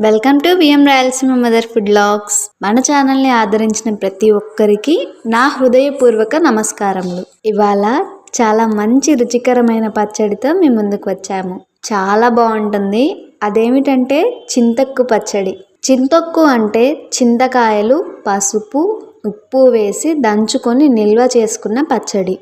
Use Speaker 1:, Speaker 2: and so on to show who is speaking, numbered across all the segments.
Speaker 1: Welcome to VM Rayalaseema mother food logs మన ఛానల్ని ఆదరించిన ప్రతి ఒక్కరికి నా హృదయపూర్వక నమస్కారములు. ఇవాళ చాలా మంచి రుచికరమైన పచ్చడితో మీ ముందుకు వచ్చాము. చాలా బాగుంటుంది. అదేమిటంటే చింతక్కు పచ్చడి. చింతొక్కు అంటే చింతకాయలు పసుపు ఉప్పు వేసి దంచుకొని నిల్వ చేసుకున్న పచ్చడి.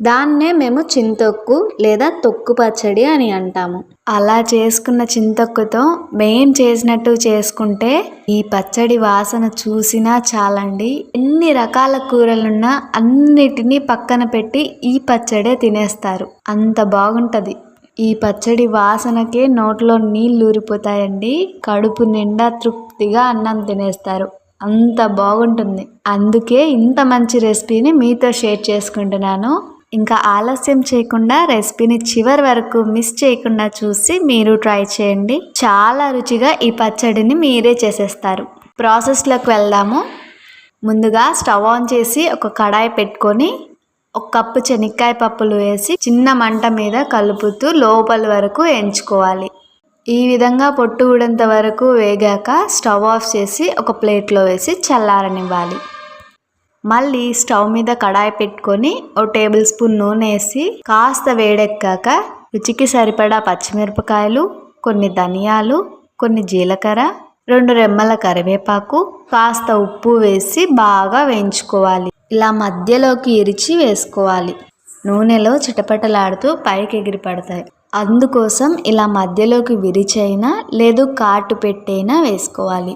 Speaker 1: దాన్నే మేము చింతొక్కు లేదా తొక్కు పచ్చడి అని అంటాము. అలా చేసుకున్న చింతొక్కుతో మెయిన్ చేసినట్టు చేసుకుంటే ఈ పచ్చడి వాసన చూసినా చాలండి. ఎన్ని రకాల కూరలున్నా అన్నిటినీ పక్కన పెట్టి ఈ పచ్చడే తినేస్తారు. అంత బాగుంటుంది. ఈ పచ్చడి వాసనకే నోట్లో నీళ్ళు ఊరిపోతాయండి. కడుపు నిండా తృప్తిగా అన్నం తినేస్తారు. అంత బాగుంటుంది. అందుకే ఇంత మంచి రెసిపీని మీతో షేర్ చేసుకుంటున్నాను. ఇంకా ఆలస్యం చేయకుండా రెసిపీని చివరి వరకు మిస్ చేయకుండా చూసి మీరు ట్రై చేయండి. చాలా రుచిగా ఈ పచ్చడిని మీరే చేసేస్తారు. ప్రాసెస్లోకి వెళ్దాము. ముందుగా స్టవ్ ఆన్ చేసి ఒక కడాయి పెట్టుకొని ఒక కప్పు శనక్కాయ పప్పులు వేసి చిన్న మంట మీద కలుపుతూ లోపల వరకు ఎంచుకోవాలి. ఈ విధంగా పొట్టు ఊడంత వరకు వేగాక స్టవ్ ఆఫ్ చేసి ఒక ప్లేట్లో వేసి చల్లారనివ్వాలి. మళ్ళీ స్టవ్ మీద కడాయి పెట్టుకొని ఓ టేబుల్ స్పూన్ నూనె వేసి కాస్త వేడెక్కాక రుచికి సరిపడా పచ్చిమిరపకాయలు కొన్ని ధనియాలు కొన్ని జీలకర్ర రెండు రెమ్మల కరివేపాకు కాస్త ఉప్పు వేసి బాగా వేయించుకోవాలి. ఇలా మధ్యలోకి ఇరిచి వేసుకోవాలి. నూనెలో చిటపటలాడుతూ పైకి ఎగిరి పడతాయి అందుకోసం ఇలా మధ్యలోకి విరిచైనా లేదు కాటు పెట్టైనా వేసుకోవాలి.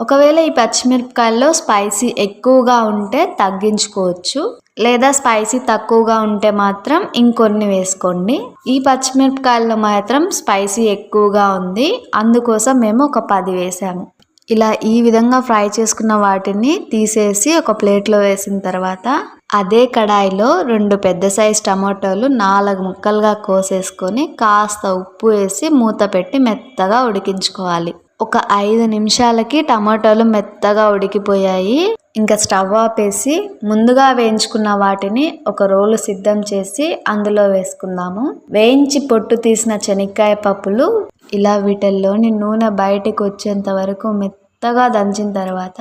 Speaker 1: ఒకవేళ ఈ పచ్చిమిరపకాయల్లో స్పైసీ ఎక్కువగా ఉంటే తగ్గించుకోవచ్చు లేదా స్పైసీ తక్కువగా ఉంటే మాత్రం ఇంకొన్ని వేసుకోండి. ఈ పచ్చిమిరపకాయల్లో మాత్రం స్పైసీ ఎక్కువగా ఉంది అందుకోసం మేము ఒక పది వేసాము. ఇలా ఈ విధంగా ఫ్రై చేసుకున్న వాటిని తీసేసి ఒక ప్లేట్లో వేసిన తర్వాత అదే కడాయిలో రెండు పెద్ద సైజ్ టమాటోలు నాలుగు ముక్కలుగా కోసేసుకొని కాస్త ఉప్పు వేసి మూత పెట్టి మెత్తగా ఉడికించుకోవాలి. ఒక ఐదు నిమిషాలకి టమాటాలు మెత్తగా ఉడికిపోయాయి. ఇంకా స్టవ్ ఆపేసి ముందుగా వేయించుకున్న వాటిని ఒక రోలు సిద్ధం చేసి అందులో వేసుకుందాము. వేయించి పొట్టు తీసిన శనక్కాయ పప్పులు ఇలా వీటిల్లోని నూనె బయటకు వచ్చేంత వరకు మెత్తగా దంచిన తర్వాత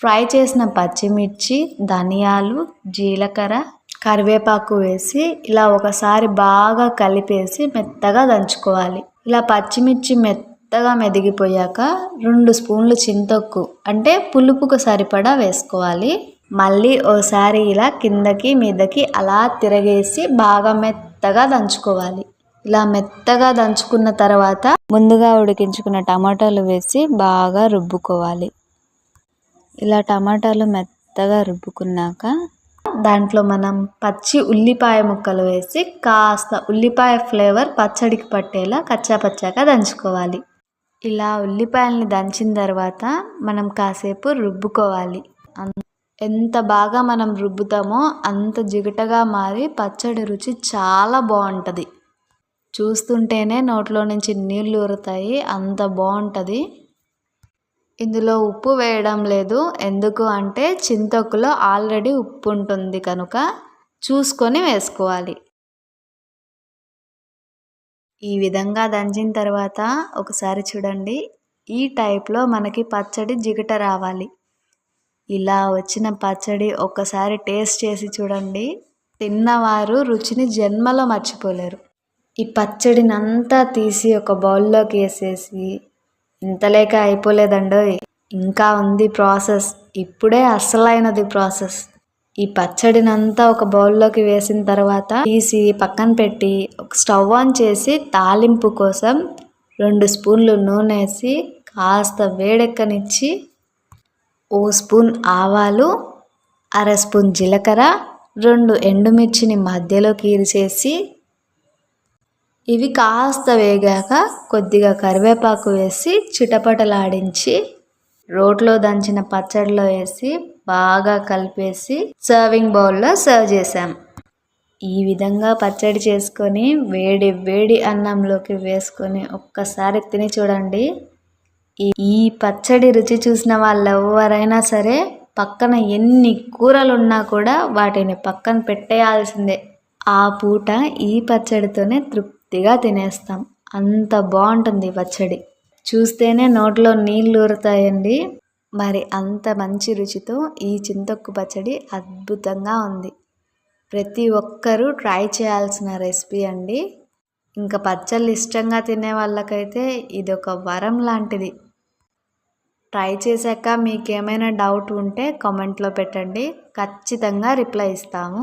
Speaker 1: ఫ్రై చేసిన పచ్చిమిర్చి ధనియాలు జీలకర్ర కరివేపాకు వేసి ఇలా ఒకసారి బాగా కలిపేసి మెత్తగా దంచుకోవాలి. ఇలా పచ్చిమిర్చి మెత్త మెత్తగా మెదిగిపోయాక రెండు స్పూన్లు చింతొక్కు అంటే పులుపుకు సరిపడా వేసుకోవాలి. మళ్ళీ ఓసారి ఇలా కిందకి మీదకి అలా తిరగేసి బాగా మెత్తగా దంచుకోవాలి. ఇలా మెత్తగా దంచుకున్న తర్వాత ముందుగా ఉడికించుకున్న టమాటాలు వేసి బాగా రుబ్బుకోవాలి. ఇలా టమాటాలు మెత్తగా రుబ్బుకున్నాక దాంట్లో మనం పచ్చి ఉల్లిపాయ ముక్కలు వేసి కాస్త ఉల్లిపాయ ఫ్లేవర్ పచ్చడికి పట్టేలా కచ్చా పచ్చాగా దంచుకోవాలి. ఇలా ఉల్లిపాయల్ని దంచిన తర్వాత మనం కాసేపు రుబ్బుకోవాలి. ఎంత బాగా మనం రుబ్బుతామో అంత జిగటగా మారి పచ్చడి రుచి చాలా బాగుంటుంది చూస్తుంటేనే నోట్లో నుంచి నీళ్ళు ఊరుతాయి అంత బాగుంటుంది ఇందులో ఉప్పు వేయడం లేదు. ఎందుకు అంటే చింతకులో ఆల్రెడీ ఉప్పు ఉంటుంది కనుక చూసుకొని వేసుకోవాలి. ఈ విధంగా దంచిన తర్వాత ఒకసారి చూడండి. ఈ టైప్లో మనకి పచ్చడి జిగట రావాలి. ఇలా వచ్చిన పచ్చడి ఒక్కసారి టేస్ట్ చేసి చూడండి. తిన్నవారు రుచిని జన్మలో మర్చిపోలేరు. ఈ పచ్చడినంతా తీసి ఒక బౌల్లోకి వేసేసి ఇంతలేక అయిపోలేదండో ఇంకా ఉంది ప్రాసెస్ ఇప్పుడే అసలైనది ప్రాసెస్ ఈ పచ్చడినంతా ఒక బౌల్లోకి వేసిన తర్వాత తీసి పక్కన పెట్టి ఒక స్టవ్ ఆన్ చేసి తాలింపు కోసం రెండు స్పూన్లు నూనె వేసి కాస్త వేడెక్కనిచ్చి ఓ స్పూన్ ఆవాలు అర స్పూన్ జీలకర్ర రెండు ఎండుమిర్చిని మధ్యలోకి ఇరిచేసి ఇవి కాస్త వేగాక కొద్దిగా కరివేపాకు వేసి చిటపటలాడించి రోట్లో దంచిన పచ్చడిలో వేసి బాగా కలిపేసి సర్వింగ్ బౌల్లో సర్వ్ చేసాం ఈ విధంగా పచ్చడి చేసుకొని వేడి వేడి అన్నంలోకి వేసుకొని ఒక్కసారి తిని చూడండి. ఈ పచ్చడి రుచి చూసిన వాళ్ళు ఎవరైనా సరే పక్కన ఎన్ని కూరలు ఉన్నా కూడా వాటిని పక్కన పెట్టేయాల్సిందే. ఆ పూట ఈ పచ్చడితోనే తృప్తిగా తినేస్తాం. అంత బాగుంటుంది పచ్చడి. చూస్తేనే నోట్లో నీళ్ళు ఊరుతాయండి. మరి అంత మంచి రుచితో ఈ చింతొక్కు పచ్చడి అద్భుతంగా ఉంది. ప్రతి ఒక్కరూ ట్రై చేయాల్సిన రెసిపీ అండి. ఇంకా పచ్చళ్ళు ఇష్టంగా తినే వాళ్ళకైతే ఇది ఒక వరం లాంటిది. ట్రై చేశాక మీకేమైనా డౌట్ ఉంటే కామెంట్లో పెట్టండి. ఖచ్చితంగా రిప్లై ఇస్తాము.